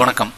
வணக்கம்.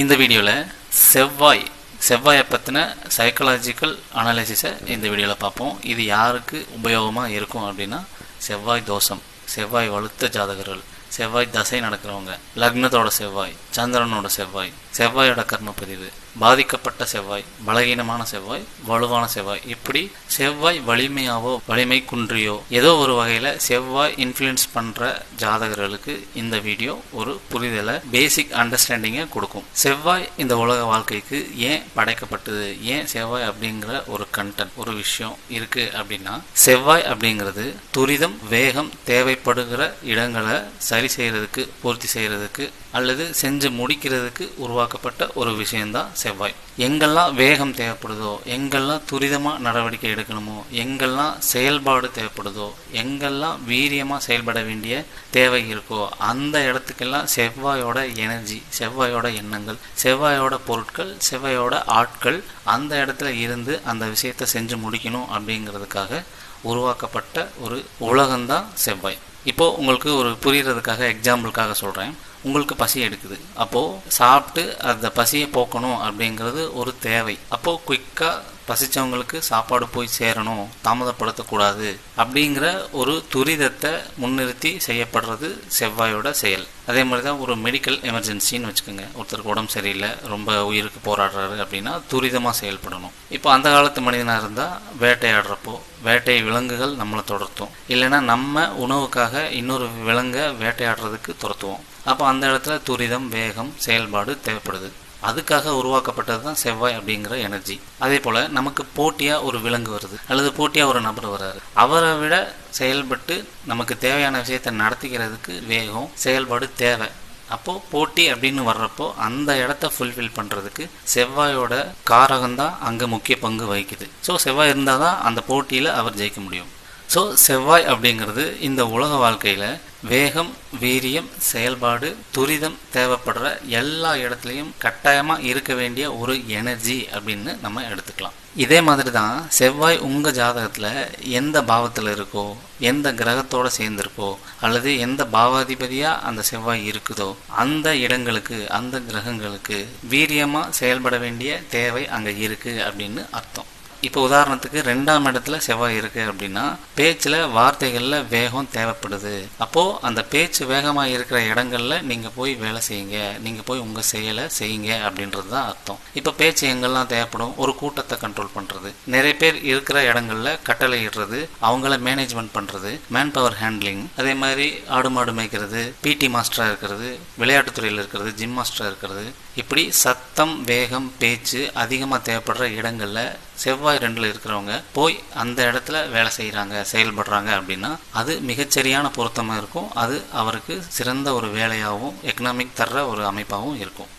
இந்த வீடியோவில் செவ்வாய் செவ்வாயை பற்றின சைக்கலாஜிக்கல் அனாலிசிஸை இந்த வீடியோவில் பார்ப்போம். இது யாருக்கு உபயோகமாக இருக்கும் அப்படின்னா செவ்வாய் தோஷம் செவ்வாய் வலுத்த ஜாதகர்கள் செவ்வாய் தசை நடக்கிறவங்க லக்னத்தோட செவ்வாய் சந்திரனோட செவ்வாய் செவ்வாயோட கர்மப்பதிவு பாதிக்கப்பட்ட செவ்வாய் பலகீனமான செவ்வாய் வலுவான செவ்வாய். இப்படி செவ்வாய் வலிமையாவோ வலிமை குன்றியோ ஏதோ ஒரு வகையில் செவ்வாய் இன்ஃப்ளூயன்ஸ் பண்ணுற ஜாதகர்களுக்கு இந்த வீடியோ ஒரு புரிதலை பேசிக் அண்டர்ஸ்டாண்டிங்கை கொடுக்கும். செவ்வாய் இந்த உலக வாழ்க்கைக்கு ஏன் படைக்கப்பட்டது? ஏன் செவ்வாய் அப்படிங்கிற ஒரு கண்டென்ட் ஒரு விஷயம் இருக்கு அப்படின்னா செவ்வாய் அப்படிங்கிறது துரிதம் வேகம் தேவைப்படுகிற இடங்களை சரி செய்யறதுக்கு பூர்த்தி செய்யறதுக்கு அல்லது செஞ்சு முடிக்கிறதுக்கு உருவாக்கப்பட்ட ஒரு விஷயம்தான் செவ்வாய். எங்கெல்லாம் வேகம் தேவைப்படுதோ எங்கெல்லாம் துரிதமாக நடவடிக்கை எடுக்கணுமோ எங்கெல்லாம் செயல்பாடு தேவைப்படுதோ எங்கெல்லாம் வீரியமாக செயல்பட வேண்டிய தேவை இருக்கோ அந்த இடத்துக்கெல்லாம் செவ்வாயோட எனர்ஜி செவ்வாயோட எண்ணங்கள் செவ்வாயோட பொருட்கள் செவ்வாயோட ஆட்கள் அந்த இடத்துல இருந்து அந்த விஷயத்தை செஞ்சு முடிக்கணும் அப்படிங்கிறதுக்காக உருவாக்கப்பட்ட ஒரு உலகம்தான் செவ்வாய். இப்போது உங்களுக்கு ஒரு புரியறதுக்காக எக்ஸாம்பிளுக்காக சொல்கிறேன் உங்களுக்கு பசி எடுக்குது. அப்போது சாப்பிட்டு அந்த பசியை போக்கணும் அப்படிங்கிறது ஒரு தேவை. அப்போது குயிக்காக பசித்தவங்களுக்கு சாப்பாடு போய் சேரணும் தாமதப்படுத்தக்கூடாது அப்படிங்கிற ஒரு துரிதத்தை முன்னிறுத்தி செய்யப்படுறது செவ்வாயோட செயல். அதே மாதிரி தான் ஒரு மெடிக்கல் எமர்ஜென்சின்னு வச்சுக்கோங்க. ஒருத்தருக்கு உடம்பு சரியில்லை ரொம்ப உயிருக்கு போராடுறாரு அப்படின்னா துரிதமாக செயல்படணும். இப்போ அந்த காலத்து மனிதனாக இருந்தால் வேட்டையாடுறப்போ வேட்டை விலங்குகள் நம்மளை தொடர்த்தும். இல்லைன்னா நம்ம உணவுக்காக இன்னொரு விலங்கை வேட்டையாடுறதுக்கு துரத்துவோம். அப்போ அந்த இடத்துல துரிதம் வேகம் செயல்பாடு தேவைப்படுது. அதுக்காக உருவாக்கப்பட்டது தான் செவ்வாய் அப்படிங்கிற எனர்ஜி. அதே போல் நமக்கு போட்டியாக ஒரு விலங்கு வருது அல்லது போட்டியாக ஒரு நபர் வர்றாரு அவரை விட செயல்பட்டு நமக்கு தேவையான விஷயத்தை நடத்திக்கிறதுக்கு வேகம் செயல்பாடு தேவை. அப்போது போட்டி அப்படின்னு வர்றப்போ அந்த இடத்த ஃபுல்ஃபில் பண்ணுறதுக்கு செவ்வாயோட காரகம்தான் அங்கே முக்கிய பங்கு வகிக்குது. ஸோ செவ்வாய் இருந்தால் தான் அந்த போட்டியில் அவர் ஜெயிக்க முடியும். ஸோ செவ்வாய் அப்படிங்கிறது இந்த உலக வாழ்க்கையில் வேகம் வீரியம் செயல்பாடு துரிதம் தேவைப்படுற எல்லா இடத்துலையும் கட்டாயமாக இருக்க வேண்டிய ஒரு எனர்ஜி அப்படின்னு நம்ம எடுத்துக்கலாம். இதே மாதிரி தான் செவ்வாய் உங்கள் ஜாதகத்தில் எந்த பாவத்தில் இருக்கோ எந்த கிரகத்தோடு சேர்ந்துருக்கோ அல்லது எந்த பாவாதிபதியாக அந்த செவ்வாய் இருக்குதோ அந்த இடங்களுக்கு அந்த கிரகங்களுக்கு வீரியமாக செயல்பட வேண்டிய தேவை அங்கே இருக்குது அப்படின்னு அர்த்தம். இப்போ உதாரணத்துக்கு ரெண்டாம் இடத்துல செவ்வாய் இருக்கு அப்படின்னா பேச்சில் வார்த்தைகளில் வேகம் தேவைப்படுது. அப்போது அந்த பேச்சு வேகமாக இருக்கிற இடங்கள்ல நீங்கள் போய் வேலை செய்யுங்க. நீங்கள் போய் உங்கள் செயலை செய்யுங்க அப்படின்றது தான் அர்த்தம். இப்போ பேச்சு எங்கெல்லாம் தேவைப்படும்? ஒரு கூட்டத்தை கண்ட்ரோல் பண்ணுறது நிறைய பேர் இருக்கிற இடங்கள்ல கட்டளை இடுறது அவங்கள மேனேஜ்மெண்ட் பண்ணுறது மேன் பவர் ஹேண்ட்லிங் அதே மாதிரி ஆடு மாடு மேய்க்கிறது பிடி மாஸ்டராக இருக்கிறது விளையாட்டுத்துறையில் இருக்கிறது ஜிம் மாஸ்டராக இருக்கிறது இப்படி சத்தம் வேகம் பேச்சு அதிகமாக தேவைப்படுற இடங்களில் செவ்வாய் ரெண்டில் இருக்கிறவங்க போய் அந்த இடத்துல வேலை செய்கிறாங்க செயல்படுறாங்க அப்படின்னா அது மிகச்சரியான பொருத்தமாக இருக்கும். அது அவருக்கு சிறந்த ஒரு வேலையாகவும் எக்கனாமிக் தர்ற ஒரு அமைப்பாகவும் இருக்கும்.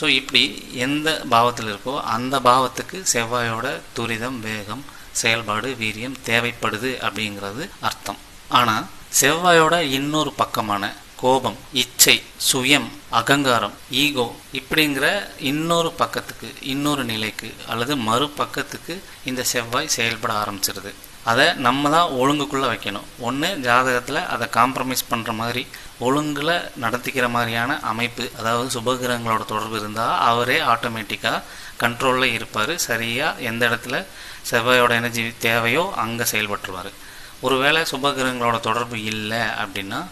ஸோ இப்படி எந்த பாவத்தில் இருக்கோ அந்த பாவத்துக்கு செவ்வாயோட துரிதம் வேகம் செயல்பாடு வீரியம் தேவைப்படுது அப்படிங்கிறது அர்த்தம். ஆனால் செவ்வாயோட இன்னொரு பக்கமான கோபம் இச்சை சுயம் அகங்காரம் ஈகோ இப்படிங்கிற இன்னொரு பக்கத்துக்கு இன்னொரு நிலைக்கு அல்லது மறுபக்கத்துக்கு இந்த செவ்வாய் செயல்பட ஆரம்பிச்சிருது. அதை நம்ம தான் ஒழுங்குக்குள்ளே வைக்கணும். ஒன்று ஜாதகத்தில் அதை காம்ப்ரமைஸ் பண்ணுற மாதிரி ஒழுங்கில் நடத்திக்கிற மாதிரியான அமைப்பு அதாவது சுபகிரகங்களோட தொடர்பு இருந்தால் அவரே ஆட்டோமேட்டிக்காக கண்ட்ரோலில் இருப்பார். சரியாக எந்த இடத்துல செவ்வாயோட எனர்ஜி தேவையோ அங்கே செயல்பட்டுருவார். ஒருவேளை சுபகிரகங்களோட தொடர்பு இல்லை அப்படின்னா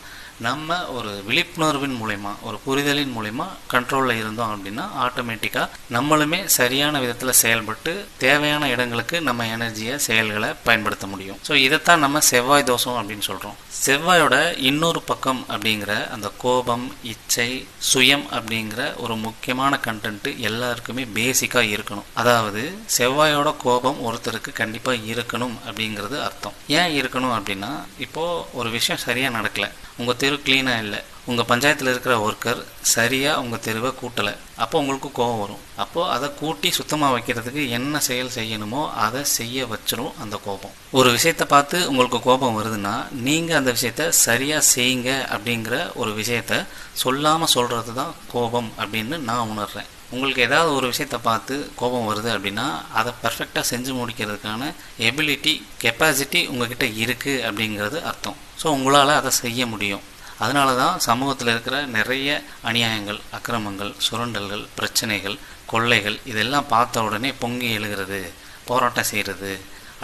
நம்ம ஒரு விழிப்புணர்வின் மூலயமா ஒரு புரிதலின் மூலயமா கண்ட்ரோலில் இருந்தோம் அப்படின்னா ஆட்டோமேட்டிக்காக நம்மளுமே சரியான விதத்தில் செயல்பட்டு தேவையான இடங்களுக்கு நம்ம எனர்ஜியை செயல்களை பயன்படுத்த முடியும். ஸோ இதைத்தான் நம்ம செவ்வாய் தோஷம் அப்படின்னு சொல்கிறோம் செவ்வாயோட இன்னொரு பக்கம் அப்படிங்கிற அந்த கோபம் இச்சை சுயம் அப்படிங்கிற ஒரு முக்கியமான கண்டென்ட்டு எல்லாருக்குமே பேசிக்காக இருக்கணும். அதாவது செவ்வாயோட கோபம் ஒருத்தருக்கு கண்டிப்பாக இருக்கணும் அப்படிங்கிறது அர்த்தம். ஏன் இருக்கணும் அப்படின்னா இப்போது ஒரு விஷயம் சரியாக நடக்கலை. உங்கள் தெரு க்ளீனாக இல்லை. உங்கள் பஞ்சாயத்தில் இருக்கிற ஒர்க்கர் சரியாக உங்கள் தெருவை கூட்டலை. அப்போ உங்களுக்கு கோபம் வரும். அப்போது அதை கூட்டி சுத்தமாக வைக்கிறதுக்கு என்ன செயல் செய்யணுமோ அதை செய்ய வச்சிடும் அந்த கோபம். ஒரு விஷயத்தை பார்த்து உங்களுக்கு கோபம் வருதுன்னா நீங்கள் அந்த விஷயத்த சரியாக செய்யுங்க அப்படிங்கிற ஒரு விஷயத்த சொல்லாமல் சொல்கிறது தான் கோபம் அப்படின்னு நான் உணர்கிறேன் உங்களுக்கு ஏதாவது ஒரு விஷயத்தை பார்த்து கோபம் வருது அப்படின்னா அதை பர்ஃபெக்டாக செஞ்சு முடிக்கிறதுக்கான எபிலிட்டி கெப்பாசிட்டி உங்ககிட்ட இருக்குது அப்படிங்கிறது அர்த்தம். ஸோ உங்களால் அதை செய்ய முடியும். அதனால தான் சமூகத்தில் இருக்கிற நிறைய அநியாயங்கள் அக்கிரமங்கள் சுரண்டல்கள் பிரச்சனைகள் கொள்ளைகள் இதெல்லாம் பார்த்த உடனே பொங்கி எழுகிறது போராட்டம் செய்கிறது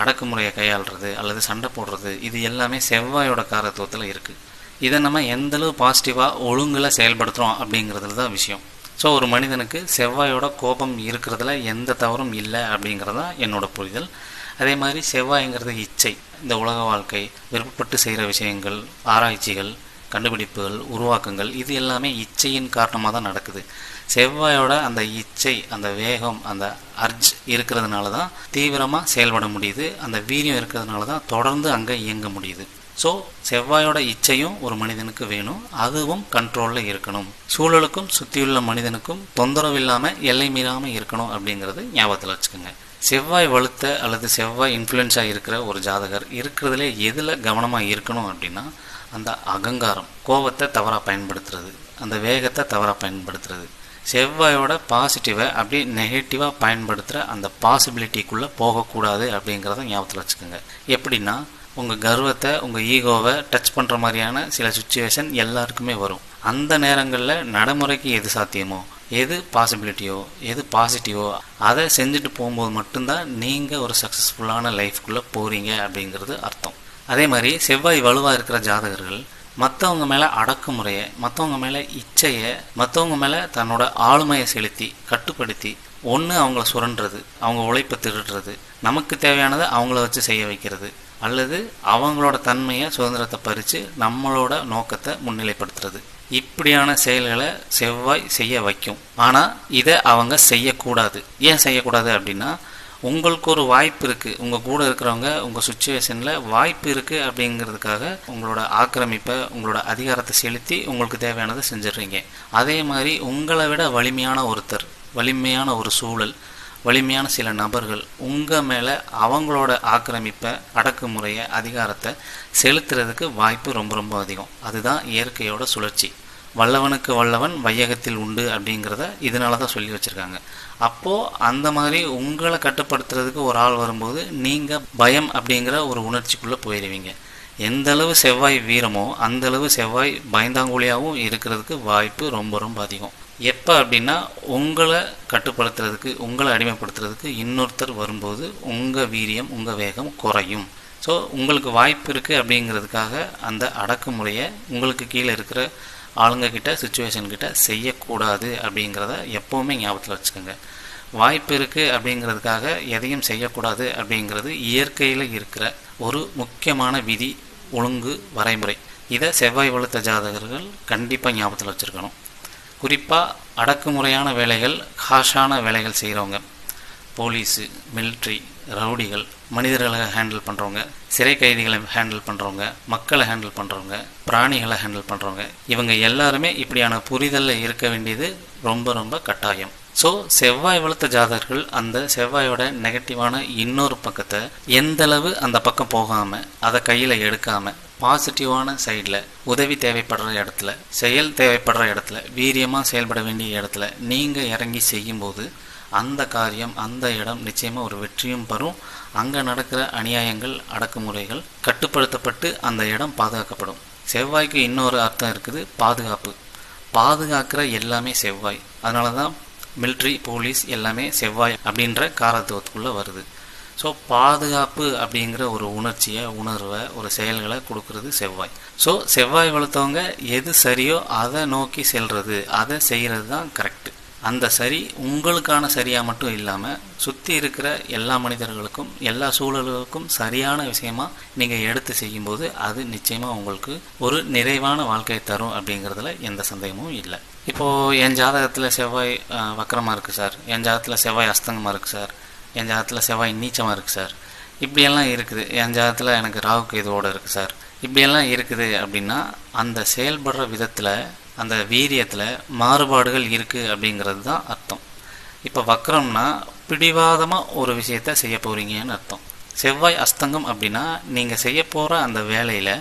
அடக்குமுறையை கையாளுறது அல்லது சண்டை போடுறது இது எல்லாமே செவ்வாயோட காரத்துவத்தில் இருக்குது இதை நம்ம எந்தளவு பாசிட்டிவாக ஒழுங்கில் செயல்படுத்துகிறோம் அப்படிங்கிறதுல தான் விஷயம். ஸோ ஒரு மனிதனுக்கு செவ்வாயோட கோபம் இருக்கிறதுல எந்த தவறும் இல்லை அப்படிங்கிறது தான் என்னோட புரிதல். அதே மாதிரி செவ்வாய்ங்கிறது இச்சை. இந்த உலக வாழ்க்கை விருப்பப்பட்டு செய்கிற விஷயங்கள் ஆராய்ச்சிகள் கண்டுபிடிப்புகள் உருவாக்கங்கள் இது எல்லாமே இச்சையின் காரணமாக தான் நடக்குது. செவ்வாயோட அந்த இச்சை அந்த வேகம் அந்த அர்ஜ் இருக்கிறதுனால தான் தீவிரமாக செயல்பட முடியுது. அந்த வீரியம் இருக்கிறதுனால தான் தொடர்ந்து அங்கே இயங்க முடியுது. ஸோ செவ்வாயோட இச்சையும் ஒரு மனிதனுக்கு வேணும். அதுவும் கண்ட்ரோலில் இருக்கணும். சூழலுக்கும் சுற்றியுள்ள மனிதனுக்கும் தொந்தரவு இல்லாமல் எல்லை மீறாமல் இருக்கணும் அப்படிங்கிறது ஞாபகத்தில் வச்சுக்கோங்க. செவ்வாய் வலுத்த அல்லது செவ்வாய் இன்ஃப்ளூயன்ஸாக இருக்கிற ஒரு ஜாதகர் இருக்கிறதுலே எதில் கவனமாக இருக்கணும் அப்படின்னா அந்த அகங்காரம் கோபத்தை தவறாக பயன்படுத்துறது அந்த வேகத்தை தவறாக பயன்படுத்துறது. செவ்வாயோட பாசிட்டிவை அப்படியே நெகட்டிவாக பயன்படுத்துகிற அந்த பாசிபிலிட்டிக்குள்ளே போகக்கூடாது அப்படிங்கிறத ஞாபகத்தில் வச்சுக்கோங்க. எப்படின்னா உங்கள் கர்வத்தை உங்கள் ஈகோவை டச் பண்ணுற மாதிரியான சில சுச்சுவேஷன் எல்லாருக்குமே வரும். அந்த நேரங்களில் நடைமுறைக்கு எது சாத்தியமோ எது பாசிபிலிட்டியோ எது பாசிட்டிவோ அதை செஞ்சுட்டு போகும்போது மட்டும்தான் நீங்கள் ஒரு சக்ஸஸ்ஃபுல்லான லைஃப்குள்ளே போகிறீங்க அப்படிங்கிறது அர்த்தம். அதே மாதிரி செவ்வாய் வலுவாக இருக்கிற ஜாதகர்கள் மற்றவங்க மேலே அடக்குமுறையை மற்றவங்க மேலே இச்சையை மற்றவங்க மேலே தன்னோட ஆளுமையை செலுத்தி கட்டுப்படுத்தி ஒன்று அவங்கள சுரண்டுறது அவங்க உழைப்பை திருடுறது நமக்கு தேவையானதை அவங்கள வச்சு செய்ய வைக்கிறது அல்லது அவங்களோட தன்மையை சுதந்திரத்தை பறித்து நம்மளோட நோக்கத்தை முன்னிலைப்படுத்துறது. இப்படியான செயல்களை செவ்வாய் செய்ய வைக்கும். ஆனால் இதை அவங்க செய்யக்கூடாது. ஏன் செய்யக்கூடாது அப்படின்னா உங்களுக்கு ஒரு வாய்ப்பு இருக்குது உங்கள் கூட இருக்கிறவங்க உங்கள் சுச்சுவேஷனில் வாய்ப்பு இருக்குது அப்படிங்கிறதுக்காக உங்களோட ஆக்கிரமிப்பை உங்களோட அதிகாரத்தை செலுத்தி உங்களுக்கு தேவையானதை செஞ்சிடுறீங்க. அதே மாதிரி உங்களை விட வலிமையான ஒருத்தர் வலிமையான ஒரு சூழல் வலிமையான சில நபர்கள் உங்கள் மேலே அவங்களோட ஆக்கிரமிப்பை அடக்குமுறையை அதிகாரத்தை செலுத்துறதுக்கு வாய்ப்பு ரொம்ப ரொம்ப அதிகம். அதுதான் இயற்கையோட சுழற்சி. வல்லவனுக்கு வல்லவன் வையகத்தில் உண்டு அப்படிங்கிறத இதனால தான் சொல்லி வச்சுருக்காங்க. அப்போது அந்த மாதிரி உங்களை கட்டுப்படுத்துறதுக்கு ஒரு ஆள் வரும்போது நீங்கள் பயம் அப்படிங்கிற ஒரு உணர்ச்சிக்குள்ளே போயிடுவீங்க எந்த அளவு செவ்வாய் வீரமோ அந்த அளவு செவ்வாய் பயந்தாங்குழியாகவும் இருக்கிறதுக்கு வாய்ப்பு ரொம்ப ரொம்ப அதிகம். எப்போ அப்படின்னா உங்களை கட்டுப்படுத்துறதுக்கு உங்களை அடிமைப்படுத்துறதுக்கு இன்னொருத்தர் வரும்போது உங்கள் வீரியம் உங்கள் வேகம் குறையும். ஸோ உங்களுக்கு வாய்ப்பு இருக்குது அப்படிங்கிறதுக்காக அந்த அடக்குமுறையை உங்களுக்கு கீழே இருக்கிற ஆளுங்கக்கிட்ட சுச்சுவேஷன் கிட்ட செய்யக்கூடாது அப்படிங்கிறத எப்போவுமே ஞாபகத்தில் வச்சுக்கோங்க. வாய்ப்பு இருக்குது அப்படிங்கிறதுக்காக எதையும் செய்யக்கூடாது அப்படிங்கிறது இயற்கையில் இருக்கிற ஒரு முக்கியமான விதி ஒழுங்கு வரைமுறை. இதை செவ்வாய் வளர்த்த ஜாதகர்கள் கண்டிப்பாக ஞாபகத்தில் வச்சுருக்கணும். குறிப்பாக அடக்குமுறையான வேலைகள் ஹாஷான வேலைகள் செய்கிறவங்க போலீஸு மிலிட்ரி ரவுடிகள் மனிதர்களை ஹேண்டில் பண்ணுறவங்க சிறை கைதிகளை ஹேண்டில் பண்ணுறவங்க மக்களை ஹேண்டில் பண்ணுறவங்க பிராணிகளை ஹேண்டில் பண்ணுறவங்க இவங்க எல்லாருமே இப்படியான புரிதலில் இருக்க வேண்டியது ரொம்ப ரொம்ப கட்டாயம். ஸோ செவ்வாய் வளர்த்த ஜாதகர்கள் அந்த செவ்வாயோட நெகட்டிவான இன்னொரு பக்கத்தை எந்தளவு அந்த பக்கம் போகாமல் அதை கையில் எடுக்காமல் பாசிட்டிவான சைடில் உதவி தேவைப்படுற இடத்துல செயல் தேவைப்படுற இடத்துல வீரியமாக செயல்பட வேண்டிய இடத்துல நீங்கள் இறங்கி செய்யும்போது அந்த காரியம் அந்த இடம் நிச்சயமாக ஒரு வெற்றியும் பெறும் அங்கே நடக்கிற அநியாயங்கள் அடக்குமுறைகள் கட்டுப்படுத்தப்பட்டு அந்த இடம் பாதுகாக்கப்படும். செவ்வாய்க்கு இன்னொரு அர்த்தம் இருக்குது பாதுகாப்பு. பாதுகாக்கிற எல்லாமே செவ்வாய். அதனால தான் மிலிட்ரி போலீஸ் எல்லாமே செவ்வாய் அப்படின்ற காரத்துவத்துக்குள்ளே வருது. ஸோ பாதுகாப்பு அப்படிங்கிற ஒரு உணர்ச்சியை உணர்வை ஒரு செயல்களை கொடுக்கறது செவ்வாய். ஸோ செவ்வாய் வளர்த்தவங்க எது சரியோ அதை நோக்கி செல்வது அதை செய்கிறது தான் கரெக்டு அந்த சரி உங்களுக்கான சரியாக மட்டும் இல்லாமல் சுற்றி இருக்கிற எல்லா மனிதர்களுக்கும் எல்லா சூழல்களுக்கும் சரியான விஷயமா நீங்கள் எடுத்து செய்யும்போது அது நிச்சயமாக உங்களுக்கு ஒரு நிறைவான வாழ்க்கையை தரும் அப்படிங்கிறதுல எந்த சந்தேகமும் இல்லை. இப்போது என் ஜாதகத்தில் செவ்வாய் வக்கரமாக இருக்குது சார். என் ஜாதகத்தில் செவ்வாய் அஸ்தங்கமாக இருக்குது சார். என் ஜாதத்தில் செவ்வாய் நீச்சமாக இருக்குது சார். இப்படியெல்லாம் இருக்குது. என் ஜாதத்தில் எனக்கு ராகுக்கு இதோடு இருக்குது சார். இப்படியெல்லாம் இருக்குது அப்படின்னா அந்த செயல்படுற விதத்தில் அந்த வீரியத்தில் மாறுபாடுகள் இருக்குது அப்படிங்கிறது தான் அர்த்தம். இப்போ வக்கரம்னா பிடிவாதமாக ஒரு விஷயத்த செய்ய போகிறீங்கன்னு அர்த்தம். செவ்வாய் அஸ்தங்கம் அப்படின்னா நீங்கள் செய்ய போகிற அந்த வேலையில்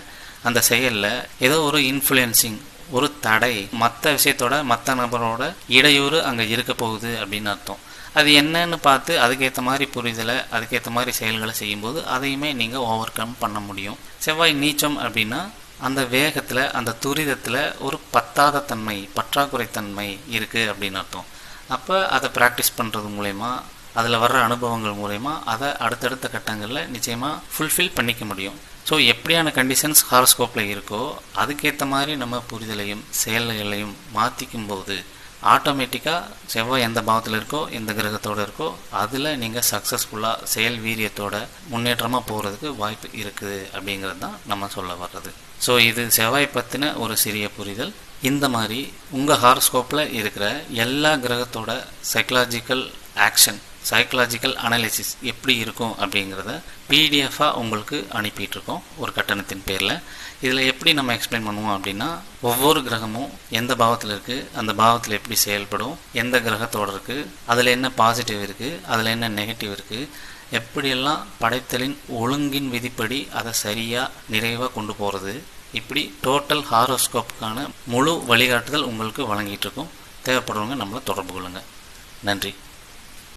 அந்த செயலில் ஏதோ ஒரு இன்ஃப்ளூயன்சிங் ஒரு தடை மற்ற விஷயத்தோட மற்ற நபரோட இடையூறு அங்கே இருக்க போகுது அப்படின்னு அர்த்தம். அது என்னன்னு பார்த்து அதுக்கேற்ற மாதிரி புரிதலை அதுக்கேற்ற மாதிரி செயல்களை செய்யும்போது அதையுமே நீங்கள் ஓவர் கம் பண்ண முடியும். செவ்வாய் நீச்சம் அப்படின்னா அந்த வேகத்தில் அந்த துரிதத்தில் ஒரு பத்தாத தன்மை பற்றாக்குறை தன்மை இருக்குது அப்படின்னு அர்த்தம். அப்போ அதை ப்ராக்டிஸ் பண்ணுறது மூலயமா அதில் வர்ற அனுபவங்கள் மூலயமா அதை அடுத்தடுத்த கட்டங்களில் நிச்சயமாக ஃபுல்ஃபில் பண்ணிக்க முடியும். ஸோ எப்படியான கண்டிஷன்ஸ் ஹாரோஸ்கோப்பில் இருக்கோ அதுக்கேற்ற மாதிரி நம்ம புரிதலையும் செயல்களையும் மாற்றிக்கும் போது ஆட்டோமேட்டிக்காக செவ்வாய் எந்த பாவத்தில் இருக்கோ எந்த கிரகத்தோடு இருக்கோ அதில் நீங்கள் சக்ஸஸ்ஃபுல்லாக செயல் வீரியத்தோட முன்னேற்றமாக போகிறதுக்கு வாய்ப்பு இருக்குது அப்படிங்கிறது தான் நம்ம சொல்ல வர்றது. ஸோ இது செவ்வாய் பற்றின ஒரு சிறிய புரிதல். இந்த மாதிரி உங்கள் ஹாரோஸ்கோப்பில் இருக்கிற எல்லா கிரகத்தோட சைக்கலாஜிக்கல் ஆக்ஷன் சைக்கலாஜிக்கல் அனாலிசிஸ் எப்படி இருக்கும் அப்படிங்கிறத பிடிஎஃபாக உங்களுக்கு அனுப்பிட்டுருக்கோம் ஒரு கட்டணத்தின் பேரில். இதில் எப்படி நம்ம எக்ஸ்பிளைன் பண்ணுவோம் அப்படின்னா ஒவ்வொரு கிரகமும் எந்த பாவத்தில் இருக்குது அந்த பாவத்தில் எப்படி செயல்படும் எந்த கிரகத்தோடு இருக்குது அதில் என்ன பாசிட்டிவ் இருக்குது அதில் என்ன நெகட்டிவ் இருக்குது எப்படியெல்லாம் படைத்தலின் ஒழுங்கின் விதிப்படி அதை சரியாக நிறைவாக கொண்டு போகிறது இப்படி டோட்டல் ஹாரோஸ்கோப்புக்கான முழு வழிகாட்டுதல் உங்களுக்கு வழங்கிட்டு இருக்கும். தேவைப்படுறவங்க நம்மளை தொடர்பு கொள்ளுங்கள் நன்றி.